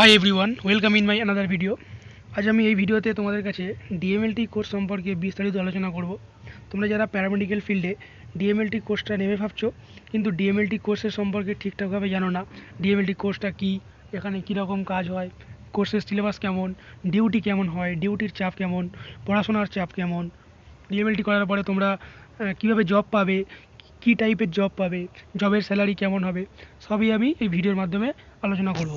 Hi everyone welcome in my another video আজ আমি এই ভিডিওতে তোমাদের কাছে ডিএমএলটি কোর্স সম্পর্কে বিস্তারিত আলোচনা করব। তোমরা যারা প্যারামেডিক্যাল ফিল্ডে ডিএমএলটি কোর্সটা নেমে ভাবছ, কিন্তু ডিএমএলটি কোর্সের সম্পর্কে ঠিকঠাকভাবে জানো না ডিএমএলটি কোর্সটা কী, এখানে কীরকম কাজ হয় কোর্সের সিলেবাস কেমন ডিউটি কেমন হয় ডিউটির চাপ কেমন, পড়াশোনার চাপ কেমন ডিএমএলটি করার পরে তোমরা কীভাবে জব পাবে, কী টাইপের জব পাবে জবের স্যালারি কেমন হবে, সবই আমি এই ভিডিওর মাধ্যমে আলোচনা করব।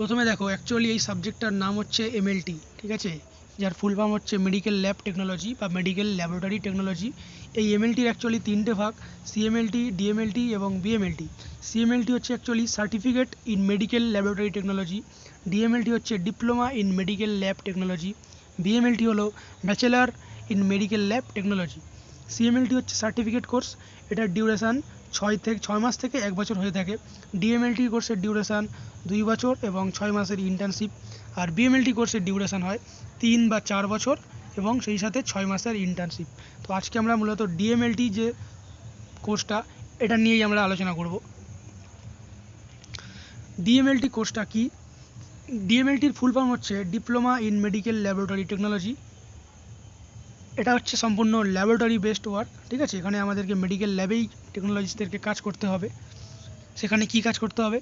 প্রথমে দেখো অ্যাকচুয়ালি এই সাবজেক্টটার নাম হচ্ছে এমএলটি ঠিক আছে? যার ফুল ফর্ম হচ্ছে মেডিকেল ল্যাব টেকনোলজি বা মেডিকেল ল্যাবরেটরি টেকনোলজি এই এমএলটির অ্যাকচুয়ালি তিনটে ভাগ সিএমএলটি ডিএমএলটি এবং বিএমএলটি সিএমএলটি হচ্ছে actually certificate in medical laboratory technology DMLT হচ্ছে diploma in medical lab technology BMLT হলো bachelor in medical lab technology CMLT হচ্ছে সার্টিফিকেট কোর্স এটার ডিউরেশান ছয় থেকে, ছয় মাস থেকে এক বছর হয়ে থাকে। ডিএমএলটি কোর্সের ডিউরেশান দুই বছর এবং ছয় মাসের ইন্টার্নশিপ আর বিএমএলটি কোর্সের ডিউরেশান হয় তিন বা চার বছর এবং সেই সাথে ছয় মাসের ইন্টার্নশিপ তো আজকে আমরা মূলত ডিএমএলটি যে কোর্সটা এটা নিয়েই আমরা আলোচনা করব। ডিএমএলটি কোর্সটা কি? ডিএমএলটির ফুল ফর্ম হচ্ছে diploma in medical laboratory technology এটা হচ্ছে সম্পূর্ণ ল্যাবরেটরি বেসড ওয়ার্ক ঠিক আছে? এখানে আমাদেরকে মেডিকেল ল্যাবেই টেকনোলজিস্টদেরকে কাজ করতে হবে। সেখানে কি কাজ করতে হবে?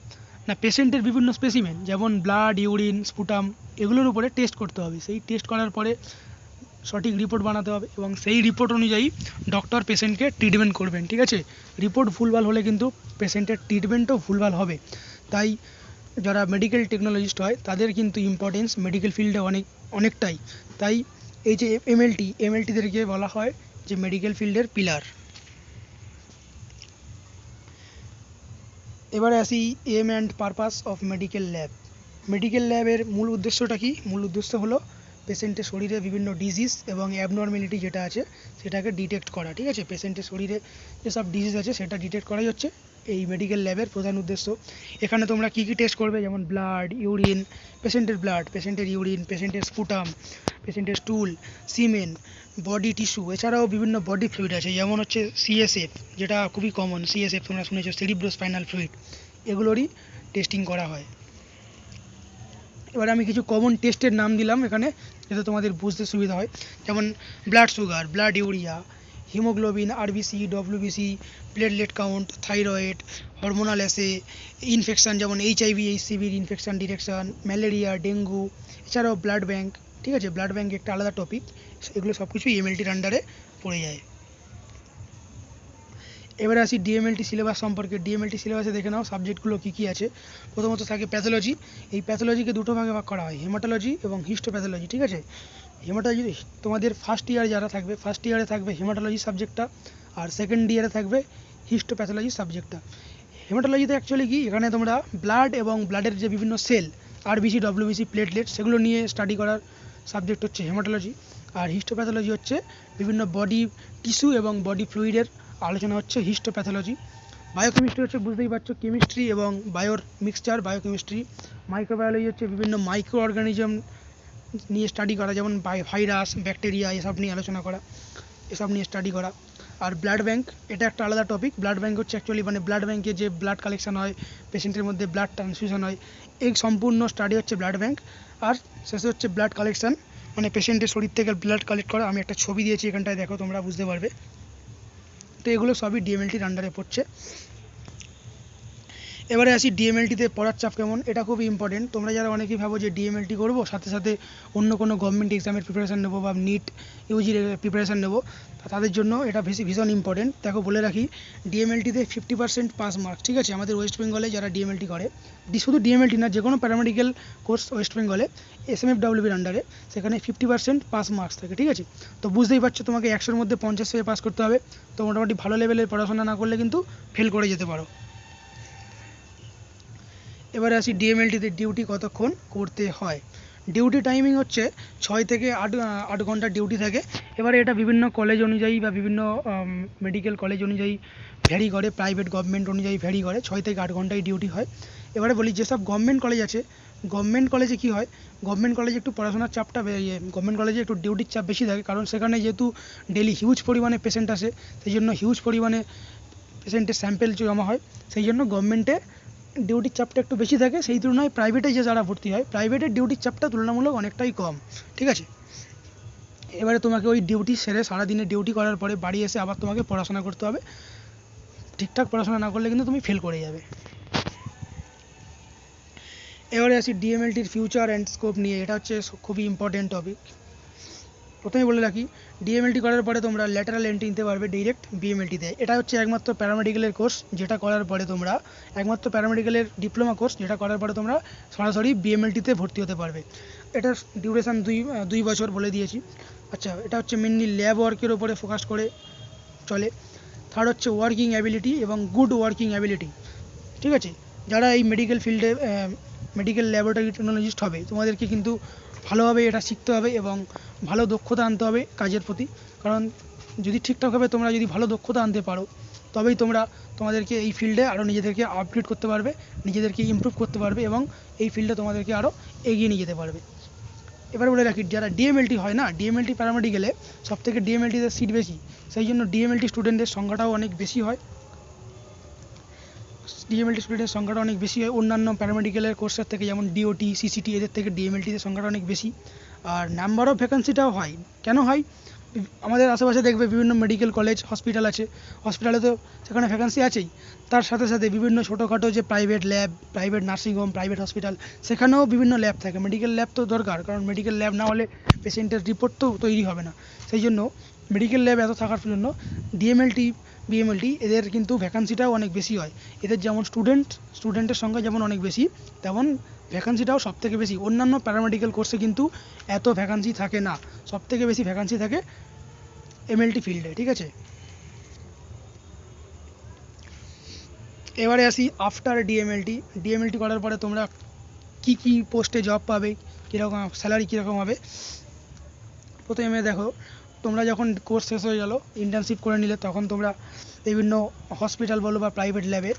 না পেশেন্টের বিভিন্ন স্পেসিমেন যেমন ব্লাড ইউরিন স্পুটাম এগুলোর উপরে টেস্ট করতে হবে। সেই টেস্ট করার পরে সঠিক রিপোর্ট বানাতে হবে এবং সেই রিপোর্ট অনুযায়ী ডক্টর পেশেন্টকে ট্রিটমেন্ট করবেন, ঠিক আছে? রিপোর্ট ভুলভাল হলে কিন্তু পেশেন্টের ট্রিটমেন্টও ভুলভাল হবে। তাই যারা মেডিকেল টেকনোলজিস্ট হয়, তাদের কিন্তু ইম্পর্টেন্স মেডিকেল ফিল্ডে অনেক, অনেকটাই। তাই এই যে এমএলটি এমএলটিদেরকে বলা হয় যে মেডিকেল ফিল্ডের পিলার এবারে আসি aim and purpose of medical lab medical ল্যাবের মূল উদ্দেশ্যটা কি? মূল উদ্দেশ্য হলো পেশেন্টের শরীরে বিভিন্ন ডিজিজ এবং অ্যাবনর্মালিটি যেটা আছে, সেটাকে ডিটেক্ট করা, ঠিক আছে? পেশেন্টের শরীরে যেসব ডিজিজ আছে, সেটা ডিটেক্ট করাই হচ্ছে। এই মেডিকেল ল্যাবের প্রধান উদ্দেশ্য। এখানে তোমরা কী কী টেস্ট করবে? যেমন ব্লাড ইউরিন পেশেন্টের ব্লাড পেশেন্টের ইউরিন পেশেন্টের স্পুটাম পেশেন্টের স্টুল সিমেন বডি টিস্যু এছাড়াও বিভিন্ন বডি ফ্লুইড আছে। যেমন হচ্ছে সিএসএফ যেটা খুবই কমন সিএসএফ তোমরা শুনেছো সেরিব্রোস্পাইনাল ফ্লুইড এগুলোরই টেস্টিং করা হয়। এবার আমি কিছু কমন টেস্টের নাম দিলাম এখানে, যাতে তোমাদের বুঝতে সুবিধা হয়। যেমন blood sugar blood urea haemoglobin RBC WBC platelet count thyroid hormonal assay infection যেমন এইচআইভি এইচসিভির ইনফেকশান ডিটেকশান ম্যালেরিয়া ডেঙ্গু এছাড়াও ব্লাড ব্যাংক ঠিক আছে? ব্লাড ব্যাংক একটা আলাদা টপিক এগুলো সব কিছুই এমএলটির আন্ডারে পড়ে যায়। এবারে আসি ডিএমএলটি সিলেবাস সম্পর্কে। ডিএমএলটি সিলেবাসে দেখে নাও সাবজেক্টগুলো কী কী আছে। প্রথমত থাকে প্যাথোলজি এই প্যাথোলজিকে দুটো ভাগে ভাগ করা হয় হেমাটোলজি এবং হিস্টোপ্যাথোলজি ঠিক আছে? হেমাটোলজি তোমাদের ফার্স্ট ইয়ার যারা থাকবে ফার্স্ট ইয়ারে থাকবে হেমাটোলজি সাবজেক্টটা আর সেকেন্ড ইয়ারে থাকবে হিস্টোপ্যাথোলজি সাবজেক্টটা হেমাটোলজিতে অ্যাকচুয়ালি কি, এখানে তোমরা ব্লাড এবং ব্লাডের যে বিভিন্ন সেল আরবিসি ডব্লিউবিসি প্লেটলেট সেগুলো নিয়ে স্টাডি করার সাবজেক্ট হচ্ছে হেমাটোলজি আর হিস্টোপ্যাথোলজি হচ্ছে বিভিন্ন বডি টিস্যু এবং বডি ফ্লুইডের আলোচনা হচ্ছে হিস্টোপ্যাথোলজি বায়োকেমিস্ট্রি হচ্ছে বুঝতেই পারছ কেমিস্ট্রি এবং বায়োর মিক্সচার বায়োকেমিস্ট্রি মাইক্রোবায়োলজি হচ্ছে বিভিন্ন মাইক্রো অর্গানিজম নিয়ে স্টাডি করা, যেমন ভাইরাস ব্যাকটেরিয়া এসব নিয়ে আলোচনা করা, এসব নিয়ে স্টাডি করা। আর ব্লাড ব্যাংক এটা একটা আলাদা টপিক ব্লাড ব্যাংক হচ্ছে অ্যাকচুয়ালি মানে ব্লাড ব্যাংকে যে ব্লাড কালেকশন হয় পেশেন্টের মধ্যে ব্লাড ট্রান্সফিউশন হয়, এই সম্পূর্ণ স্টাডি হচ্ছে ব্লাড ব্যাংক আর শেষে হচ্ছে ব্লাড কালেকশন মানে পেশেন্টের শরীর থেকে ব্লাড কালেক্ট করা, আমি একটা ছবি দিয়েছি এখানটায়, দেখো তোমরা বুঝতে পারবে। তো এগুলো সবই ডিএমএলটির আন্ডারে পড়ছে। এবারে আসি ডিএমএলটিতে পড়ার চাপ কেমন? এটা খুবই ইম্পর্টেন্ট তোমরা যারা অনেকেই ভাবো যে ডিএমএলটি করব, সাথে সাথে অন্য কোনো গভর্নমেন্ট এক্সামের প্রিপারেশান নেব বা নিট ইউজির প্রিপারেশান নেব তাদের জন্য এটা বেশি ভীষণ ইম্পর্টেন্ট দেখো, বলে রাখি ডিএমএলটিতে ফিফটি পার্সেন্ট পাস মার্কস ঠিক আছে? আমাদের ওয়েস্ট বেঙ্গলে যারা ডিএমএলটি করে শুধু ডিএমএলটি না যে কোনো প্যারামেডিক্যাল কোর্স ওয়েস্ট বেঙ্গলে এস এম এফ ডাব্লিউবির আন্ডারে সেখানে ফিফটি পার্সেন্ট পাস মার্কস থাকে, ঠিক আছে? তো বুঝতেই পারছ, তোমাকে একশোর মধ্যে পঞ্চাশ পেয়ে পাস করতে হবে। তো মোটামুটি ভালো লেভেলের পড়াশোনা না করলে কিন্তু ফেল করে যেতে পারো। এবারে আসি ডিএমএলটিতে ডিউটি কতক্ষণ করতে হয়। ডিউটি টাইমিং হচ্ছে ছয় থেকে আট আট ঘণ্টা ডিউটি থাকে। এবারে এটা বিভিন্ন কলেজ অনুযায়ী বা বিভিন্ন মেডিকেল কলেজ অনুযায়ী ভ্যারি করে প্রাইভেট গভর্নমেন্ট অনুযায়ী ভ্যারি করে, ছয় থেকে আট ঘন্টায় ডিউটি হয়। এবারে বলি, যেসব গভর্নমেন্ট কলেজ আছে গভর্নমেন্ট কলেজে কি হয় গভর্নমেন্ট কলেজে একটু পড়াশোনার চাপটা ইয়ে গভর্নমেন্ট কলেজে একটু ডিউটির চাপ বেশি থাকে। কারণ সেখানে যেহেতু ডেলি হিউজ পরিমাণে পেশেন্ট আসে, সেই জন্য হিউজ পরিমাণে পেশেন্টের স্যাম্পেল জমা হয়। সেই জন্য গভর্নমেন্টে ডিউটির চাপটা একটু বেশি থাকে, সেই তুলনায় প্রাইভেটে যে যারা ভর্তি হয় প্রাইভেটের ডিউটির চাপটা তুলনামূলক অনেকটাই কম, ঠিক আছে? এবারে তোমাকে ওই ডিউটি সেরে সারাদিনে ডিউটি করার পরে বাড়ি এসে আবার তোমাকে পড়াশোনা করতে হবে। ঠিকঠাক পড়াশোনা না করলে কিন্তু তুমি ফেল করে যাবে। এবারে আসি ডিএমএলটির ফিউচার অ্যান্ড স্কোপ নিয়ে, এটা হচ্ছে খুবই ইম্পর্টেন্ট টপিক প্রথমে বলে রাখি ডিএমএলটি করার পরে তোমরা ল্যাটারাল এন্ট্রি নিতে পারবে ডিরেক্ট বিএমএলটিতে এটা হচ্ছে একমাত্র প্যারামেডিক্যালের কোর্স যেটা করার পরে তোমরা, একমাত্র প্যারামেডিক্যালের ডিপ্লোমা কোর্স যেটা করার পরে তোমরা সরাসরি বিএমএলটিতে ভর্তি হতে পারবে। এটার ডিউরেশন দুই দুই বছর বলে দিয়েছি। আচ্ছা এটা হচ্ছে মেনলি ল্যাব ওয়ার্কের ওপরে ফোকাস করে চলে। থার্ড হচ্ছে ওয়ার্কিং অ্যাবিলিটি এবং গুড ওয়ার্কিং অ্যাবিলিটি ঠিক আছে? যারা এই মেডিকেল ফিল্ডে মেডিকেল ল্যাবরেটরি টেকনোলজিস্ট হবে। তোমাদেরকে কিন্তু ভালোভাবে এটা শিখতে হবে এবং ভালো দক্ষতা আনতে হবে কাজের প্রতি। কারণ যদি ঠিকঠাকভাবে তোমরা যদি ভালো দক্ষতা আনতে পারো, তবেই তোমরা তোমাদেরকে এই ফিল্ডে আরও নিজেদেরকে আপগ্রেড করতে পারবে, নিজেদেরকে ইমপ্রুভ করতে পারবে এবং এই ফিল্ডে তোমাদেরকে আরও এগিয়ে নিয়ে যেতে পারবে। এবার বলে রাখি, যারা ডিএমএলটি হয় না ডিএমএলটি প্যারামেডিকেলে সব থেকে ডিএমএলটিতে সিট বেশি। সেই জন্য ডিএমএলটি স্টুডেন্টদের সংখ্যাটাও অনেক বেশি হয়। ডিএমএলটি স্টুডেন্টের সংখ্যাটা অনেক বেশি হয়। অন্যান্য প্যারামেডিক্যালের কোর্সের থেকে যেমন ডিওটি সিসিটি এদের থেকে ডিএমএলটিতে সংখ্যাটা অনেক বেশি। আর নাম্বার অফ ভ্যাকান্সিটাও হয়। কেন হয়? আমাদের আশেপাশে দেখবে বিভিন্ন মেডিকেল কলেজ হসপিটাল আছে। হসপিটালে তো সেখানে ভ্যাকান্সি আছেই। তার সাথে সাথে বিভিন্ন ছোটোখাটো যে private lab private nursing home private hospital সেখানেও বিভিন্ন ল্যাব থাকে। মেডিকেল ল্যাব তো দরকার, কারণ মেডিকেল ল্যাব না হলে পেশেন্টের রিপোর্ট তো তৈরি হবে না। সেই জন্য মেডিকেল ল্যাব এত থাকার জন্য ডিএমএলটি বিএমএলটি এদের কিন্তু ভ্যাকান্সিটাও অনেক বেশি হয়। এদের যেমন স্টুডেন্ট স্টুডেন্টের সংখ্যা যেমন অনেক বেশি, তেমন ভ্যাকান্সিটাও সব থেকে বেশি। অন্যান্য প্যারামেডিক্যাল কোর্সে কিন্তু এত ভ্যাকান্সি থাকে না। সব থেকে বেশি ভ্যাকান্সি থাকে এমএলটি ফিল্ডে ঠিক আছে? এবারে আসি আফটার ডিএমএলটি ডিএমএলটি করার পরে তোমরা কি কি পোস্টে জব পাবে, কীরকম স্যালারি কীরকম হবে? প্রথমে দেখো তোমরা যখন কোর্স শেষ হয়ে গেলো ইন্টার্নশিপ করে নিলে, তখন তোমরা বিভিন্ন হসপিটাল বলো বা প্রাইভেট ল্যাবে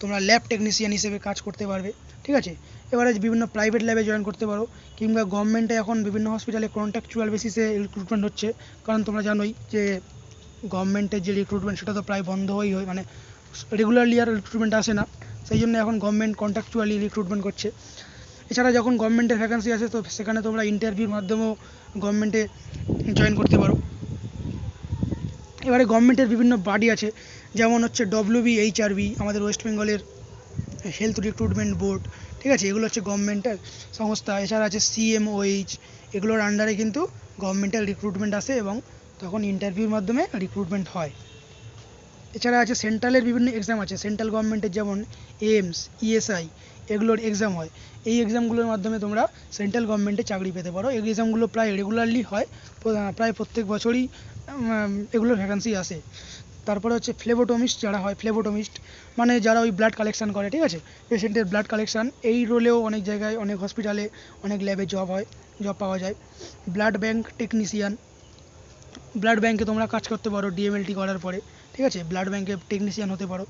তোমরা ল্যাব টেকনিশিয়ান হিসেবে কাজ করতে পারবে, ঠিক আছে? এবারে বিভিন্ন প্রাইভেট ল্যাবে জয়েন করতে পারো, কিংবা গভর্নমেন্টে এখন বিভিন্ন হসপিটালে কন্ট্রাকচুয়াল বেসিসে রিক্রুটমেন্ট হচ্ছে। কারণ তোমরা জানোই যে গভর্নমেন্টের যে রিক্রুটমেন্ট সেটা তো প্রায় বন্ধ হয়েই হয় মানে রেগুলারলি আর রিক্রুটমেন্ট আসে না। সেই জন্য এখন গভর্নমেন্ট কন্ট্রাকচুয়ালি রিক্রুটমেন্ট করছে। এছাড়া যখন গভর্নমেন্টের ভ্যাকান্সি আসে, তো সেখানে তোমরা ইন্টারভিউর মাধ্যমেও গভর্নমেন্টে জয়েন করতে পারো। এবারে গভর্নমেন্টের বিভিন্ন বাডি আছে, যেমন হচ্ছে ডব্লিউবি এইচআরবি আমাদের ওয়েস্ট বেঙ্গলের হেলথ রিক্রুটমেন্ট বোর্ড ঠিক আছে? এগুলো হচ্ছে গভর্নমেন্টের সংস্থা। এছাড়া আছে সিএমওএইচ এগুলোর আন্ডারে কিন্তু গভর্নমেন্টাল রিক্রুটমেন্ট আসে এবং তখন ইন্টারভিউর মাধ্যমে রিক্রুটমেন্ট হয়। এছাড়া আছে সেন্ট্রালের বিভিন্ন এক্সাম আছে। সেন্ট্রাল গভর্নমেন্টের যেমন এইমস ইএসআই এগুলোর এক্সাম হয়। এই এক্সামগুলোর মাধ্যমে তোমরা সেন্ট্রাল গভর্নমেন্টে চাকরি পেতে পারো। এই এক্সামগুলো প্রায় রেগুলারলি হয়। প্র- প্রায় প্রত্যেক বছরই এগুলোর ভ্যাকান্সি আসে। তারপরে হচ্ছে ফ্লেবোটমিস্ট যারা হয় ফ্লেবোটমিস্ট মানে যারা ওই ব্লাড কালেকশন করে, ঠিক আছে? পেশেন্টের ব্লাড কালেকশন এই রোলেও অনেক জায়গায়, অনেক হসপিটালে অনেক ল্যাবে জব হয় জব পাওয়া যায়। ব্লাড ব্যাংক টেকনিশিয়ান ব্লাড ব্যাংকে তোমরা কাজ করতে পারো ডিএমএলটি করার পরে। ঠিক আছে? ব্লাড ব্যাংকে টেকনিশিয়ান হতে পারো।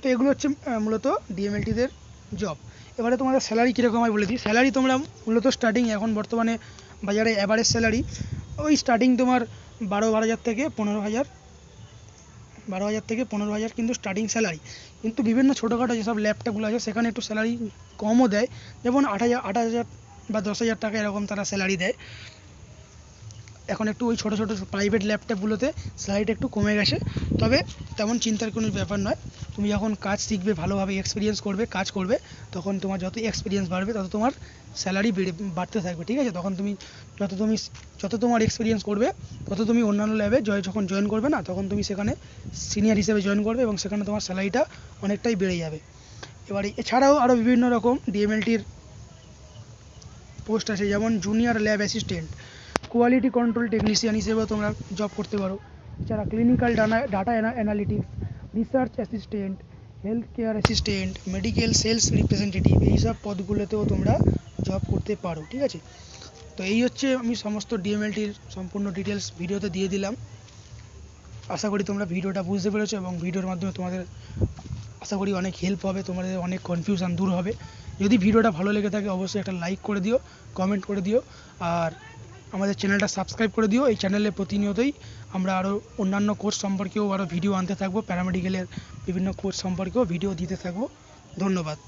তো এগুলো হচ্ছে মূলত ডিএমএলটিদের জব এবারে তোমাদের স্যালারি কীরকম হয় বলে দিই। স্যালারি তোমরা মূলত স্টার্টিং এখন বর্তমানে বাজারে অ্যাভারেজ স্যালারি ওই স্টার্টিং তোমার বারো হাজার থেকে পনেরো হাজার, বারো হাজার থেকে পনেরো হাজার কিন্তু স্টার্টিং স্যালারি কিন্তু বিভিন্ন ছোটোখাটো যেসব ল্যাপটপগুলো আছে, সেখানে একটু স্যালারি কমও দেয়। যেমন আট হাজার আট হাজার বা দশ হাজার টাকা এরকম তারা স্যালারি দেয়। এখন একটু ওই ছোটো ছোটো প্রাইভেট ল্যাপটপগুলোতে স্যালারিটা একটু কমে গেছে। তবে তেমন চিন্তার কোনো ব্যাপার নয়। তুমি যখন কাজ শিখবে, ভালোভাবে এক্সপিরিয়েন্স করবে, কাজ করবে, তখন তোমার যত এক্সপিরিয়েন্স বাড়বে, তত তোমার স্যালারি বেড়ে, বাড়তে থাকবে, ঠিক আছে? তখন তুমি যত তুমি, যত তোমার এক্সপিরিয়েন্স করবে, তত তুমি অন্যান্য ল্যাবে জয়, যখন জয়েন করবে না, তখন তুমি সেখানে সিনিয়র হিসেবে জয়েন করবে এবং সেখানে তোমার স্যালারিটা অনেকটাই বেড়ে যাবে। এবারে এছাড়াও আরও বিভিন্ন রকম ডিএমএলটির পোস্ট আছে, যেমন junior lab assistant quality control technician হিসেবেও তোমরা জব করতে পারো। এছাড়া clinical data analytics research assistant health care assistant medical sales representative এইসব পদগুলোতেও তোমরা জব করতে পারো, ঠিক আছে? তো এই হচ্ছে আমি সমস্ত ডিএমএলটির সম্পূর্ণ ডিটেলস ভিডিওতে দিয়ে দিলাম। আশা করি তোমরা ভিডিওটা বুঝতে পেরেছ এবং ভিডিওর মাধ্যমে তোমাদের আশা করি অনেক হেল্প হবে, তোমাদের অনেক কনফিউশন দূর হবে। যদি ভিডিওটা ভালো লেগে থাকে, অবশ্যই একটা লাইক করে দিও কমেন্ট করে দিও। আর আমাদের চ্যানেলটা সাবস্ক্রাইব করে দিও। এই চ্যানেলে প্রতিনিয়তই আমরা আরও অন্যান্য কোর্স সম্পর্কেও আরও ভিডিও আনতে থাকব। প্যারামেডিক্যালের বিভিন্ন কোর্স সম্পর্কেও ভিডিও দিতে থাকব। ধন্যবাদ।